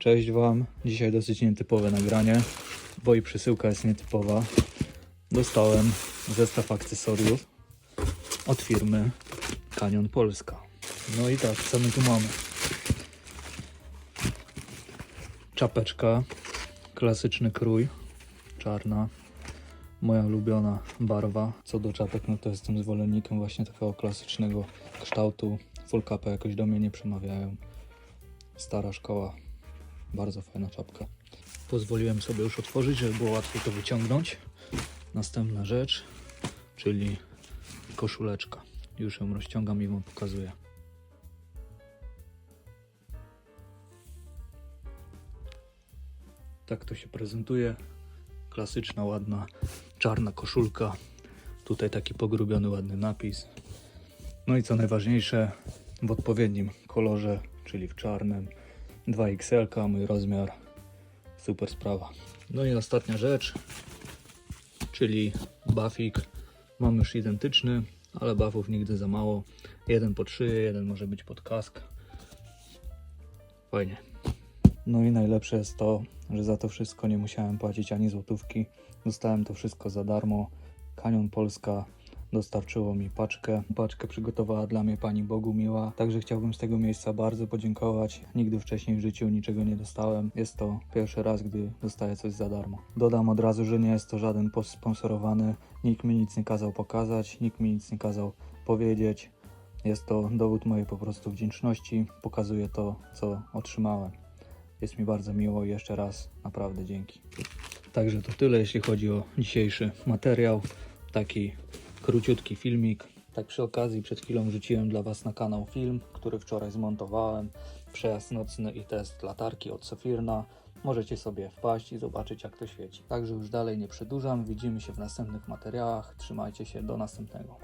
Cześć Wam. Dzisiaj dosyć nietypowe nagranie, bo i przesyłka jest nietypowa. Dostałem zestaw akcesoriów od firmy Canyon Polska. No i tak, co my tu mamy? Czapeczka, klasyczny krój, czarna, moja ulubiona barwa. Co do czapek, no to jestem zwolennikiem właśnie takiego klasycznego kształtu. Full capy jakoś do mnie nie przemawiają. Stara szkoła, bardzo fajna czapka. Pozwoliłem sobie już otworzyć, żeby było łatwiej to wyciągnąć. Następna rzecz, czyli koszuleczka. Już ją rozciągam i Wam pokazuję. Tak to się prezentuje. Klasyczna, ładna, czarna koszulka. Tutaj taki pogrubiony, ładny napis. No i co najważniejsze, w odpowiednim kolorze, czyli w czarnym. 2XL, mój rozmiar. Super sprawa. No i ostatnia rzecz, czyli buffik. Mam już identyczny, ale buffów nigdy za mało. Jeden pod szyję, jeden może być pod kask. Fajnie. No i najlepsze jest to, że za to wszystko nie musiałem płacić ani złotówki. Dostałem to wszystko za darmo. Kanion Polska dostarczyło mi paczkę. Paczkę przygotowała dla mnie pani Bogumiła, także chciałbym z tego miejsca bardzo podziękować. Nigdy wcześniej w życiu niczego nie dostałem. Jest to pierwszy raz, gdy dostaję coś za darmo. Dodam od razu, że nie jest to żaden post sponsorowany. Nikt mi nic nie kazał pokazać, nikt mi nic nie kazał powiedzieć. Jest to dowód mojej po prostu wdzięczności. Pokazuje to, co otrzymałem. Jest mi bardzo miło i jeszcze raz naprawdę dzięki. Także to tyle, jeśli chodzi o dzisiejszy materiał. Taki króciutki filmik. Tak przy okazji przed chwilą wrzuciłem dla Was na kanał film, który wczoraj zmontowałem. Przejazd nocny i test latarki od Sofirna. Możecie sobie wpaść i zobaczyć jak to świeci. Także już dalej nie przedłużam. Widzimy się w następnych materiałach. Trzymajcie się, do następnego.